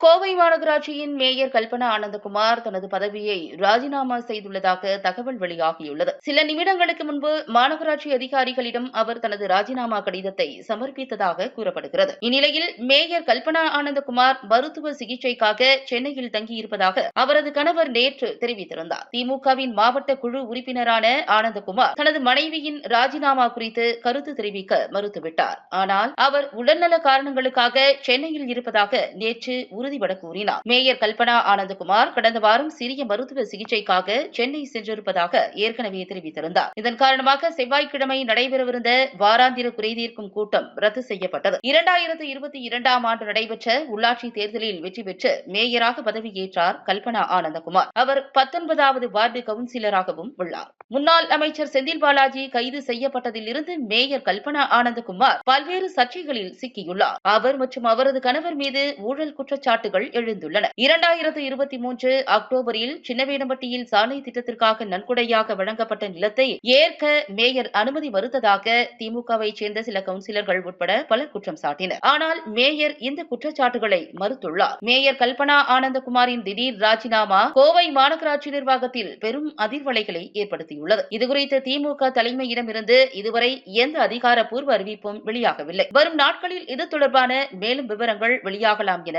கோவை மாநகராட்சியின் மேயர் கல்பனா ஆனந்தகுமார் தனது பதவியை ராஜினாமா செய்துள்ளதாக தகவல் வெளியாகியுள்ளது. சில நிமிடங்களுக்கு முன்பு மாநகராட்சி அதிகாரிகளிடம் அவர் தனது ராஜினாமா கடிதத்தை சமர்ப்பித்ததாக கூறப்படுகிறது. இந்நிலையில் மேயர் கல்பனா ஆனந்தகுமார் மருத்துவ சிகிச்சைக்காக சென்னையில் தங்கியிருப்பதாக அவரது கணவர் நேற்று தெரிவித்திருந்தார். திமுகவின் மாவட்ட குழு உறுப்பினரான ஆனந்தகுமார் தனது மனைவியின் ராஜினாமா குறித்து கருத்து தெரிவிக்க மறுத்துவிட்டார். ஆனால் அவர் உடல்நல காரணங்களுக்காக சென்னையில் இருப்பதாக நேற்று உறுதிபட கூறினார். மேயர் கல்பனா ஆனந்தகுமார் கடந்த வாரம் சிறிய மருத்துவ சிகிச்சைக்காக சென்னை சென்றிருப்பதாக ஏற்கனவே தெரிவித்திருந்தார். இதன் காரணமாக செவ்வாய்க்கிழமை நடைபெறவிருந்த வாராந்திர குறைதீர்க்கும் கூட்டம் ரத்து செய்யப்பட்டது. இரண்டாயிரத்து இருபத்தி இரண்டாம் ஆண்டு நடைபெற்ற உள்ளாட்சி தேர்தலில் வெற்றி பெற்று மேயராக பதவியேற்றார் கல்பனா ஆனந்தகுமார். அவர் பத்தொன்பதாவது வார்டு கவுன்சிலராகவும் உள்ளார். முன்னாள் அமைச்சர் செந்தில் பாலாஜி கைது செய்யப்பட்டதிலிருந்து மேயர் கல்பனா ஆனந்தகுமார் பல்வேறு சர்ச்சைகளில் சிக்கியுள்ளார். அவர் மற்றும் அவரது கணவர் மீது ஊழல் குற்றச்சாட்டு குற்றச்சாட்டுகள் எழுந்துள்ளன. இரண்டாயிரத்து இருபத்தி மூன்று அக்டோபரில் சின்னவேடம்பட்டியில் சாலை திட்டத்திற்காக நன்கொடையாக வழங்கப்பட்ட நிலத்தை ஏற்க மேயர் அனுமதி மறுத்ததாக திமுகவை சேர்ந்த சில கவுன்சிலர்கள் உட்பட பலர் குற்றம் சாட்டினர். ஆனால் மேயர் இந்த குற்றச்சாட்டுகளை மறுத்துள்ளார். மேயர் கல்பனா ஆனந்தகுமாரின் திடீர் ராஜினாமா கோவை மாநகராட்சி நிர்வாகத்தில் பெரும் அதிர்வலைகளை ஏற்படுத்தியுள்ளது. இதுகுறித்து திமுக தலைமையிடமிருந்து இதுவரை எந்த அதிகாரப்பூர்வ அறிவிப்பும் வெளியாகவில்லை. வரும் நாட்களில் இது தொடர்பான மேலும் விவரங்கள் வெளியாகலாம் என